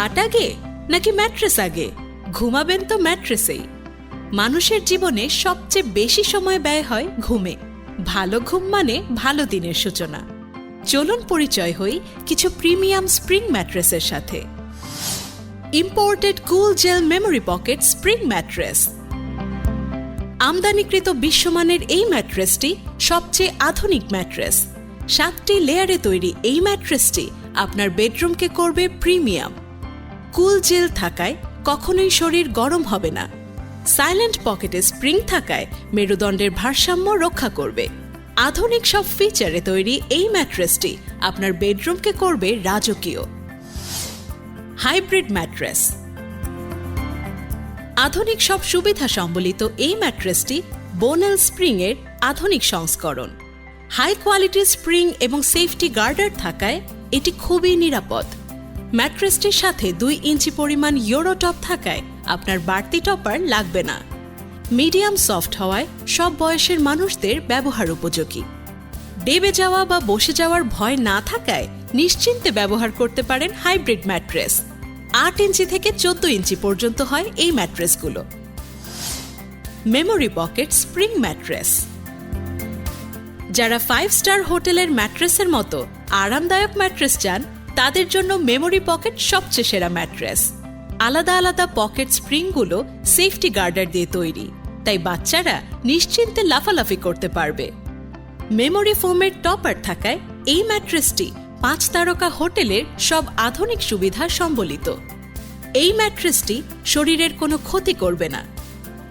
খাট আগে নাকি ম্যাট্রেস আগে? ঘুমাবেন তো ম্যাট্রেসেই। মানুষের জীবনে সবচেয়ে বেশি সময় ব্যয় হয় ঘুমে। ভালো ঘুম মানে ভালো দিনের সূচনা। চলুন পরিচয় হই কিছু প্রিমিয়াম স্প্রিং ম্যাট্রেসের সাথে। Imported cool gel memory pocket spring mattress. আমদানিকৃত বিশ্বমানের এই ম্যাট্রেসটি সবচেয়ে আধুনিক ম্যাট্রেস। সাতটি লেয়ারে তৈরি এই ম্যাট্রেসটি আপনার বেডরুমকে করবে প্রিমিয়াম। কুল জেল থাকায় কখনোই শরীর গরম হবে না। সাইলেন্ট পকেটে স্প্রিং থাকায় মেরুদণ্ডের ভারসাম্য রক্ষা করবে। আধুনিক সব ফিচারে তৈরি এই ম্যাট্রেসটি আপনার বেডরুমকে করবে রাজকীয়। Hybrid mattress. আধুনিক সব সুবিধা সম্বলিত এই ম্যাট্রেসটি বোনেল স্প্রিং এর আধুনিক সংস্করণ। হাই কোয়ালিটির স্প্রিং এবং সেফটি গার্ডার থাকায় এটি খুবই নিরাপদ। ম্যাট্রেসটির সাথে দুই ইঞ্চি পরিমাণ ইউরো টপ থাকায় আপনার বাড়তি টপার লাগবে না। মিডিয়াম সফট হওয়ায় সব বয়সের মানুষদের ব্যবহার উপযোগী। ডেবে যাওয়া বা বসে যাওয়ার ভয় না থাকায় নিশ্চিন্তে ব্যবহার করতে পারেন হাইব্রিড ম্যাট্রেস। আট ইঞ্চি থেকে চোদ্দ ইঞ্চি পর্যন্ত হয় এই ম্যাট্রেসগুলো। Memory pocket spring mattress. যারা ফাইভ স্টার হোটেলের ম্যাট্রেসের মতো আরামদায়ক ম্যাট্রেস চান তাদের জন্য মেমোরি পকেট সবচেয়ে সেরা ম্যাট্রেস আলাদা আলাদা পকেট স্প্রিংগুলো সেফটি গার্ডার দিয়ে তৈরি। তাই বাচ্চারা নিশ্চিন্তে লাফালাফি করতে পারবে। মেমোরি ফোমের টপার থাকায় এই ম্যাট্রেসটি পাঁচ তারকা হোটেলের সব আধুনিক সুবিধা সম্বলিত। এই ম্যাট্রেসটি শরীরের কোনো ক্ষতি করবে না।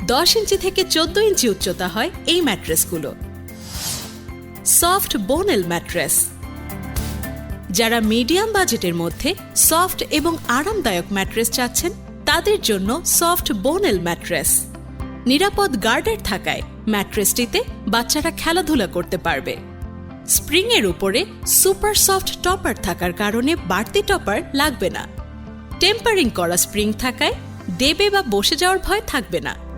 দশ ইঞ্চি থেকে চোদ্দ ইঞ্চি উচ্চতা হয় এই ম্যাট্রেসগুলো সফট বোনেল ম্যাট্রেস যারা মিডিয়াম বাজেটের মধ্যে সফট এবং আরামদায়ক ম্যাট্রেস চাচ্ছেন, তাদের জন্য সফট বোনেল ম্যাট্রেস। নিরাপদ গার্ডের থাকায় ম্যাট্রেসটিতে বাচ্চারা খেলাধুলা করতে পারবে। স্প্রিং এর উপরে সুপার সফট টপার থাকার কারণে বাড়তি টপার লাগবে না। টেম্পারিং করা স্প্রিং থাকায় দেবে বা বসে যাওয়ার ভয় থাকবে না।